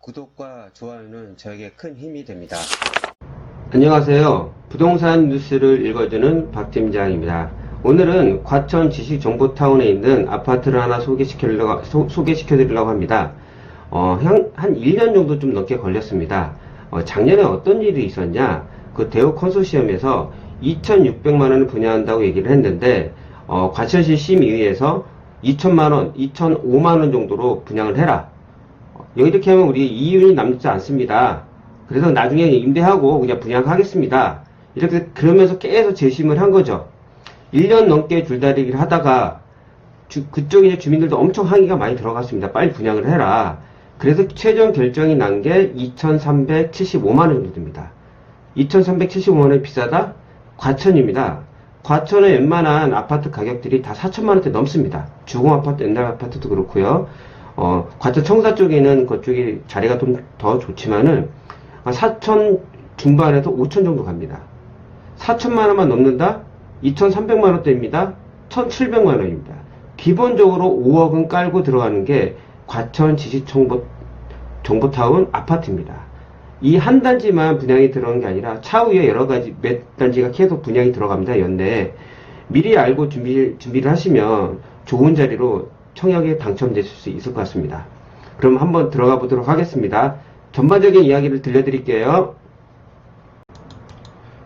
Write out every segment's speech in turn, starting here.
구독과 좋아요는 저에게 큰 힘이 됩니다. 안녕하세요. 부동산 뉴스를 읽어주는 박 팀장입니다. 오늘은 과천 지식정보타운에 있는 아파트를 하나 소개시켜드리려고, 소, 소개시켜드리려고 합니다. 어, 한, 한 1년 정도 좀 넘게 걸렸습니다. 어, 작년에 어떤 일이 있었냐? 그 대우 컨소시엄에서 2,600만원을 분양한다고 얘기를 했는데, 어, 과천시 심의위에서 2천만원, 2,005만원 정도로 분양을 해라. 어, 이렇게 하면 우리 이윤이 남지 않습니다. 그래서 나중에 임대하고 그냥 분양하겠습니다. 이렇게 그러면서 계속 재심을 한 거죠. 1년 넘게 줄다리기를 하다가 주- 그쪽 이제 주민들도 엄청 항의가 많이 들어갔습니다. 빨리 분양을 해라. 그래서 최종 결정이 난 게 2,375만 원 정도 됩니다. 2,375만 원이 비싸다? 과천입니다. 과천의 웬만한 아파트 가격들이 다 4천만 원대 넘습니다. 주공 아파트, 옛날 아파트도 그렇고요. 어, 과천 청사 쪽에는 그쪽이 자리가 좀 더 좋지만은 4천 중반에서 5천 정도 갑니다. 4천만 원만 넘는다? 2,300만 원대입니다. 1,700만 원입니다. 기본적으로 5억은 깔고 들어가는 게 과천 지식정보 정보타운 아파트입니다. 이 한 단지만 분양이 들어간 게 아니라 차후에 여러 가지 몇 단지가 계속 분양이 들어갑니다. 연내에 미리 알고 준비, 준비를 하시면 좋은 자리로 청약에 당첨되실 수 있을 것 같습니다. 그럼 한번 들어가 보도록 하겠습니다. 전반적인 이야기를 들려드릴게요.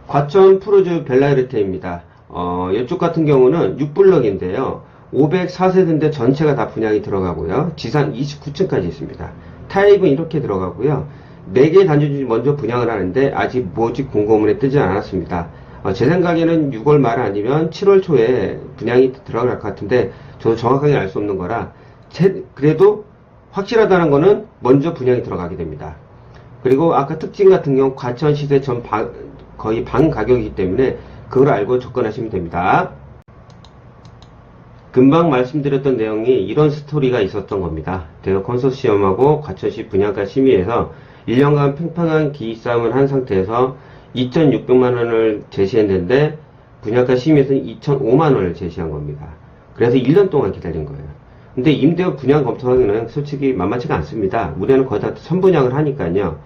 과천 푸르즈 벨라이르테입니다. 어, 이쪽 같은 경우는 6블럭인데요. 504세대인데 전체가 다 분양이 들어가고요. 지상 29층까지 있습니다. 타입은 이렇게 들어가고요. 4개 단지 중 먼저 분양을 하는데 아직 모집 공고문에 뜨지 않았습니다. 어, 제 생각에는 6월 말 아니면 7월 초에 분양이 들어갈 것 같은데 저도 정확하게 알 수 없는 거라 제- 그래도 확실하다는 거는 먼저 분양이 들어가게 됩니다. 그리고 아까 특징 같은 경우 과천 시세 전 바- 거의 반 가격이기 때문에 그걸 알고 접근하시면 됩니다. 금방 말씀드렸던 내용이 이런 스토리가 있었던 겁니다. 대우 컨소시엄하고 과천시 분양가 심의에서 1년간 팽팽한 기싸움을 한 상태에서 2,600만 원을 제시했는데 분양가 심의에서는 2,005만 원을 제시한 겁니다. 그래서 1년 동안 기다린 거예요. 근데 임대업 분양 검토하기는 솔직히 만만치가 않습니다. 우리는 거의 다 선분양을 하니까요.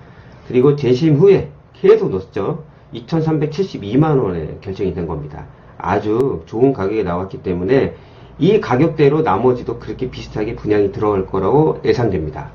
그리고 재심 후에 계속 넣었죠. 2,372만 원에 결정이 된 겁니다. 아주 좋은 가격에 나왔기 때문에 이 가격대로 나머지도 그렇게 비슷하게 분양이 들어갈 거라고 예상됩니다.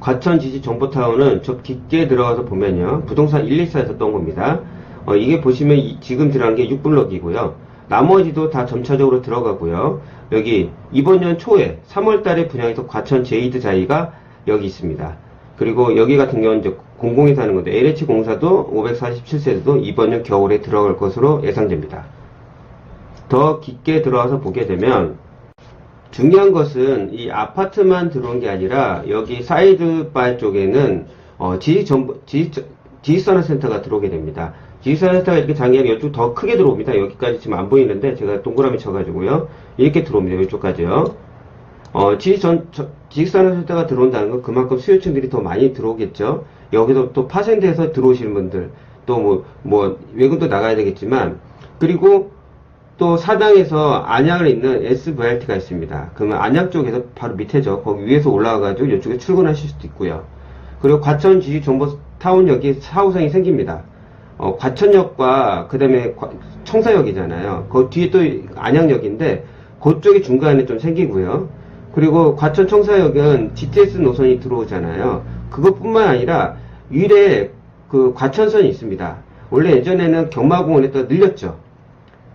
과천 지지 정보타운은 저 깊게 들어가서 보면요. 부동산 114에서 떤 겁니다. 어, 이게 보시면 이- 지금 들어간 게 6블럭이고요. 나머지도 다 점차적으로 들어가고요. 여기 이번 년 초에 3월 달에 분양해서 과천 제이드 자이가 여기 있습니다. 그리고 여기 같은 경우는 공공이 사는 건데 LH 공사도 547세대도 이번 년 겨울에 들어갈 것으로 예상됩니다. 더 깊게 들어와서 보게 되면 중요한 것은 이 아파트만 들어온 게 아니라 여기 사이드 바 쪽에는 어, 정보 지식 지식산업 센터가 들어오게 됩니다. 센터가 이렇게 장기하게 이쪽 더 크게 들어옵니다. 여기까지 지금 안 보이는데 제가 동그라미 쳐가지고요 이렇게 들어옵니다. 이쪽까지요. 어, 저- 지식산업 센터가 들어온다는 건 그만큼 수요층들이 더 많이 들어오겠죠. 여기서 또 파생돼서 들어오시는 분들 또 뭐 뭐 외국도 나가야 되겠지만 그리고 또 사당에서 안양에 있는 SVRT가 있습니다. 그러면 안양 쪽에서 바로 밑에죠. 거기 위에서 올라와가지고 이쪽에 출근하실 수도 있고요. 그리고 과천 지식정보 타운역이 4호선이 생깁니다. 어, 과천역과 그 다음에 청사역이잖아요. 그 뒤에 또 안양역인데 그쪽이 중간에 좀 생기고요. 그리고 과천 청사역은 GTS 노선이 들어오잖아요. 그것뿐만 아니라 위례 그 과천선이 있습니다. 원래 예전에는 경마공원에다 늘렸죠.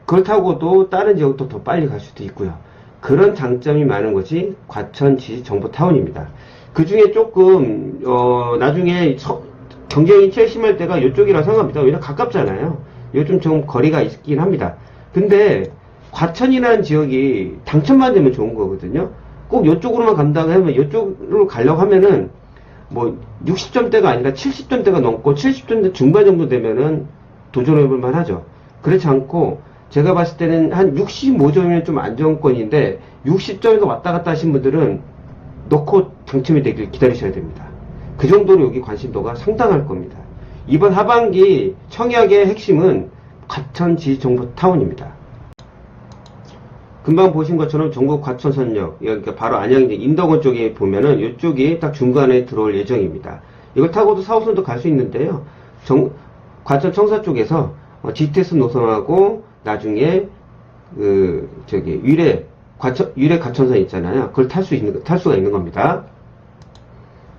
그렇다고도 다른 지역도 더 빨리 갈 수도 있고요. 그런 장점이 많은 것이 과천 지 정보타운입니다. 그 중에 조금 어, 나중에 서- 경쟁이 제일 심할 때가 이쪽이라 생각합니다. 왜냐면 가깝잖아요. 요즘 좀 거리가 있긴 합니다. 근데 과천이라는 지역이 당첨만 되면 좋은 거거든요. 꼭 이쪽으로만 간다고 하면 이쪽으로 가려고 하면은 뭐 60점대가 아니라 70점대가 넘고 70점대 중반 정도 되면은 도전해볼 만하죠. 그렇지 않고 제가 봤을 때는 한 65점이면 좀 안정권인데 60점에서 왔다 갔다 하신 분들은 넣고 당첨이 되길 기다리셔야 됩니다. 그 정도로 여기 관심도가 상당할 겁니다. 이번 하반기 청약의 핵심은 과천 지정보타운입니다. 금방 보신 것처럼 전국 과천선역, 여기가 바로 안양 인덕원 쪽에 보면은 이쪽이 딱 중간에 들어올 예정입니다. 이걸 타고도 4호선도 갈 수 있는데요. 정- 과천 청사 쪽에서 어, GTS 노선하고 나중에 그 저기 유래 과천 유래 과천선 있잖아요. 그걸 탈 수 있는 탈 수가 있는 겁니다.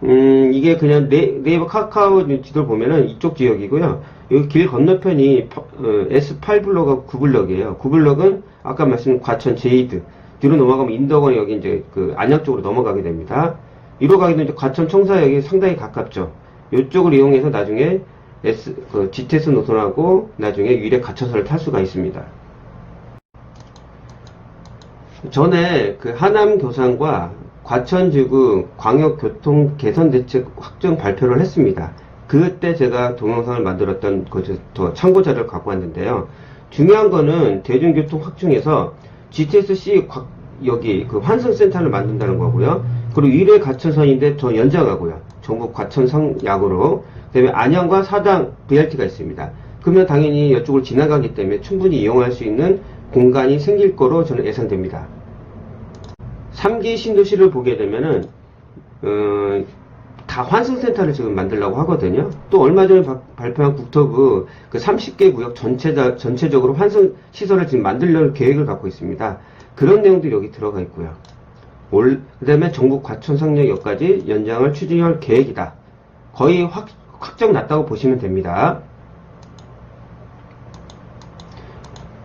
음, 이게 그냥 네, 네이버 카카오 지도를 보면은 이쪽 지역이고요. 여기 길 건너편이 파- 어, S8 블럭하고 9블럭이에요. 9블럭은 아까 말씀드린 과천 제이드. 뒤로 넘어가면 인덕원 여기 이제 그 안양 쪽으로 넘어가게 됩니다. 이로 가기도 이제 과천 청사역이 상당히 가깝죠. 이쪽을 이용해서 나중에 S, 그 GTS 노선하고 나중에 유래 가차선을 탈 수가 있습니다. 전에 그 하남 교상과 과천지구 광역교통 개선 대책 확정 발표를 했습니다. 그때 제가 동영상을 만들었던 그더 참고 자료를 갖고 왔는데요. 중요한 거는 대중교통 확충에서 GTS-C 곽- 여기 그 환승센터를 만든다는 거고요. 그리고 1회 과천선인데 더 연장하고요. 전국 과천성 약으로. 그다음에 안양과 사당 VRT가 있습니다. 그러면 당연히 이쪽을 지나가기 때문에 충분히 이용할 수 있는 공간이 생길 거로 저는 예상됩니다. 3기 신도시를 보게 되면은 어, 다 환승센터를 지금 만들려고 하거든요. 또 얼마 전에 바- 발표한 국토부 그 30개 구역 전체 전체적으로 환승 시설을 지금 만들려는 계획을 갖고 있습니다. 그런 내용들이 여기 들어가 있고요. 올 그 다음에 전국 과천 상력역까지 연장을 추진할 계획이다. 거의 확, 확정 났다고 보시면 됩니다.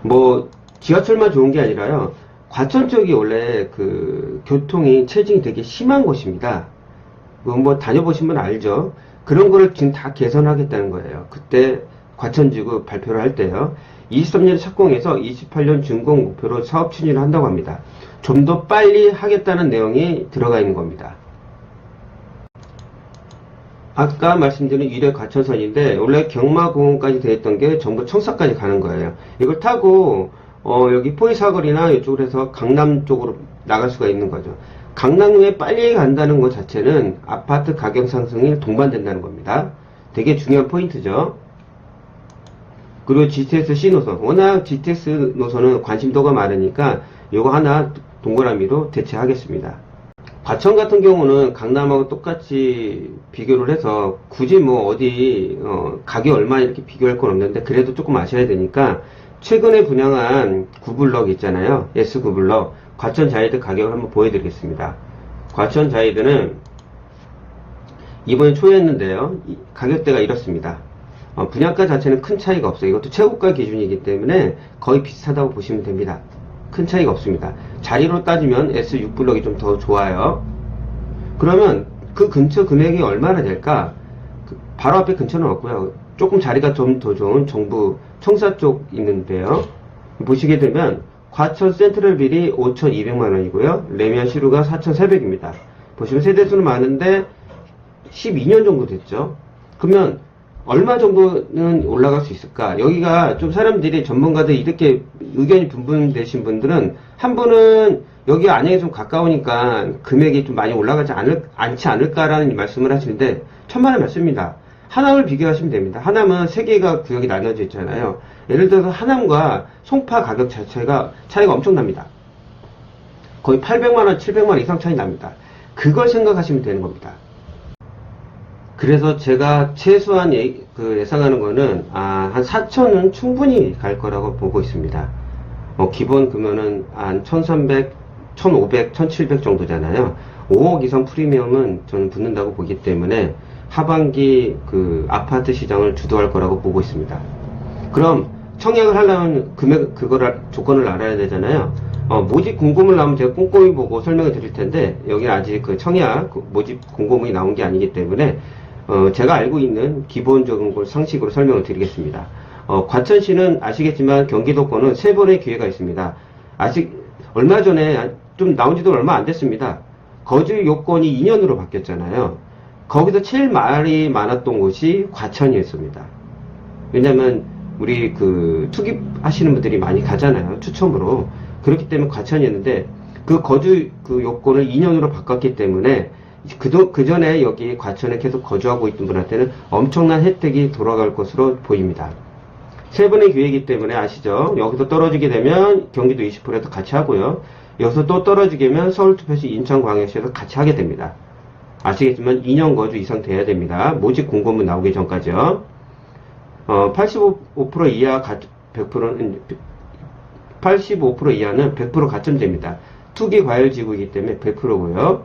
뭐 지하철만 좋은 게 아니라요. 과천 쪽이 원래 그 교통이 체증이 되게 심한 곳입니다. 그거 뭐 다녀보시면 알죠. 그런 거를 지금 다 개선하겠다는 거예요. 그때 과천지구 발표를 할 때요. 23년 착공해서 28년 준공 목표로 사업 추진을 한다고 합니다. 좀 더 빨리 하겠다는 내용이 들어가 있는 겁니다. 아까 말씀드린 유래 과천선인데 원래 경마공원까지 돼 있던 게 전부 청사까지 가는 거예요. 이걸 타고 어, 여기 포이사거리나 이쪽으로 해서 강남 쪽으로 나갈 수가 있는 거죠. 강남에 빨리 간다는 것 자체는 아파트 가격 상승이 동반된다는 겁니다. 되게 중요한 포인트죠. 그리고 GTS C 노선. 워낙 GTS 노선은 관심도가 많으니까 이거 하나 동그라미로 대체하겠습니다. 과천 같은 경우는 강남하고 똑같이 비교를 해서 굳이 뭐 어디 어, 가격 얼마 이렇게 비교할 건 없는데 그래도 조금 아셔야 되니까 최근에 분양한 구블럭 있잖아요. S 구블럭 과천 자이드 가격을 한번 보여드리겠습니다. 과천 자이드는 이번에 초였는데요. 이 가격대가 이렇습니다. 어, 분양가 자체는 큰 차이가 없어요. 이것도 최고가 기준이기 때문에 거의 비슷하다고 보시면 됩니다. 큰 차이가 없습니다. 자리로 따지면 S6 블럭이 좀 더 좋아요. 그러면 그 근처 금액이 얼마나 될까? 그 바로 앞에 근처는 없고요. 조금 자리가 좀 더 좋은 정부 청사 쪽 있는데요. 보시게 되면 과천 센트럴빌이 5,200만 원이고요. 레미안 시루가 4,400입니다. 보시면 세대수는 많은데 12년 정도 됐죠. 그러면 얼마 정도는 올라갈 수 있을까? 여기가 좀 사람들이 전문가들 이렇게 의견이 분분되신 분들은 한 분은 여기 안양에 좀 가까우니까 금액이 좀 많이 올라가지 않을, 않지 않을까라는 말씀을 하시는데 천만의 말씀입니다. 하남을 비교하시면 됩니다. 하남은 세 개가 구역이 나눠져 있잖아요. 예를 들어서 하남과 송파 가격 자체가 차이가 엄청납니다. 거의 800만원, 700만원 이상 차이 납니다. 그걸 생각하시면 되는 겁니다. 그래서 제가 최소한 예, 그 예상하는 거는 아, 한 4천은 충분히 갈 거라고 보고 있습니다. 어, 기본 금연은 한 1,300, 1,500, 1,700 정도잖아요. 5억 이상 프리미엄은 저는 붙는다고 보기 때문에 하반기 그 아파트 시장을 주도할 거라고 보고 있습니다. 그럼 청약을 하려면 금액 그거를 조건을 알아야 되잖아요. 어, 모집 공고문 나오면 제가 꼼꼼히 보고 설명을 드릴 텐데 여기 아직 그 청약 그 모집 공고문이 나온 게 아니기 때문에 어, 제가 알고 있는 기본적인 걸 상식으로 설명을 드리겠습니다. 어, 과천시는 아시겠지만 경기도권은 세 번의 기회가 있습니다. 아직 얼마 전에 좀 나온 지도 얼마 안 됐습니다. 거주 요건이 2년으로 바뀌었잖아요. 거기서 제일 말이 많았던 곳이 과천이었습니다. 왜냐면 우리 그 투기하시는 분들이 많이 가잖아요. 추첨으로. 그렇기 때문에 과천이었는데 그 거주 그 요건을 2년으로 바꿨기 때문에 그도, 그 전에 여기 과천에 계속 거주하고 있던 분한테는 엄청난 혜택이 돌아갈 것으로 보입니다. 세 번의 기회이기 때문에 아시죠? 여기서 떨어지게 되면 경기도 20%에서 같이 하고요. 여기서 또 떨어지게 되면 서울특별시 인천광역시에서 같이 하게 됩니다. 아시겠지만 2년 거주 이상 돼야 됩니다. 모집 공고문 나오기 전까지요. 어, 85% 이하 가, 100%는 85% 이하는 100% 가점제입니다. 투기 과열 지구이기 때문에 100%고요.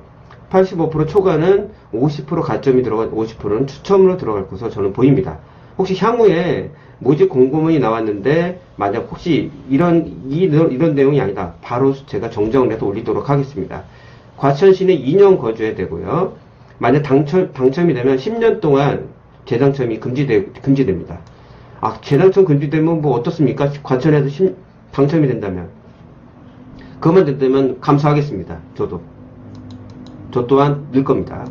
85% 초과는 50% 가점이 들어간 50%는 추첨으로 들어갈 것으로 저는 보입니다. 혹시 향후에 모집 공고문이 나왔는데 만약 혹시 이런 이, 이런 내용이 아니다. 바로 제가 정정을 해서 올리도록 하겠습니다. 과천시는 2년 거주해야 되고요. 만약 당첨 당첨이 되면 10년 동안 재당첨이 금지되, 금지됩니다. 아, 재당첨 금지되면 뭐 어떻습니까? 과천에서 심- 당첨이 된다면. 그것만 된다면 감사하겠습니다. 저도. 저 또한 늘 겁니다.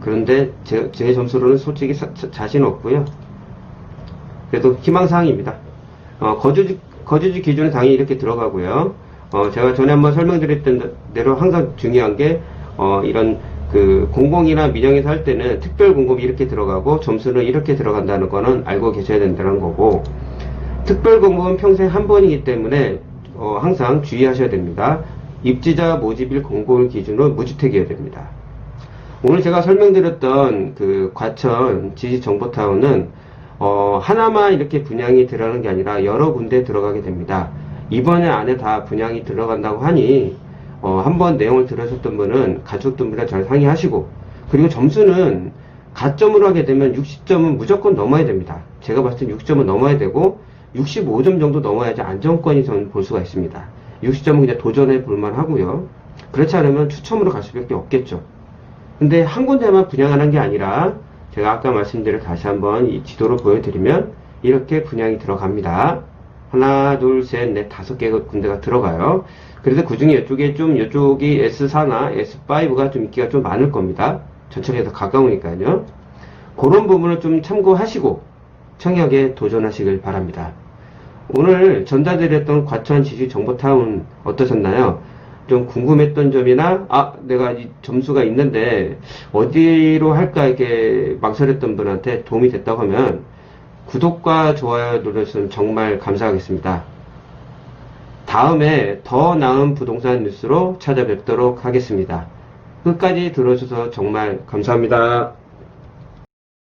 그런데 제, 제 점수로는 솔직히 사- 자- 자신 없고요. 그래도 희망사항입니다. 어, 거주지, 거주지 기준은 당연히 이렇게 들어가고요. 어, 제가 전에 한번 설명드렸던 대로 항상 중요한 게, 어, 이런 그 공공이나 민영에서 할 때는 특별 공급이 이렇게 들어가고 점수는 이렇게 들어간다는 거는 알고 계셔야 된다는 거고, 특별 공급은 평생 한 번이기 때문에 어, 항상 주의하셔야 됩니다. 입지자 모집일 공고를 기준으로 무주택이어야 됩니다. 오늘 제가 설명드렸던 그 과천 지지정보타운은 어, 하나만 이렇게 분양이 들어가는 게 아니라 여러 군데 들어가게 됩니다. 이번에 안에 다 분양이 들어간다고 하니 어, 한번 내용을 들으셨던 분은 가족분들과 잘 상의하시고 그리고 점수는 가점으로 하게 되면 60점은 무조건 넘어야 됩니다. 제가 봤을 땐 60점은 넘어야 되고 65점 정도 넘어야지 안정권이 저는 볼 수가 있습니다. 60점은 그냥 도전해 볼만 하고요. 그렇지 않으면 추첨으로 갈 수밖에 없겠죠. 근데 한 군데만 분양하는 게 아니라 제가 아까 말씀드린 다시 한번 이 지도로 보여드리면 이렇게 분양이 들어갑니다. 하나, 둘, 셋, 넷, 다섯 개 군데가 들어가요. 그래서 그 중에 이쪽에 좀 이쪽이 S4나 S5가 좀 인기가 좀 많을 겁니다. 전철에서 가까우니까요. 그런 부분을 좀 참고하시고 청약에 도전하시길 바랍니다. 오늘 전달드렸던 과천 지식 정보타운 어떠셨나요? 좀 궁금했던 점이나 아 내가 이 점수가 있는데 어디로 할까 이렇게 망설였던 분한테 도움이 됐다고 하면 구독과 좋아요 눌러주시면 정말 감사하겠습니다. 다음에 더 나은 부동산 뉴스로 찾아뵙도록 하겠습니다. 끝까지 들어주셔서 정말 감사합니다.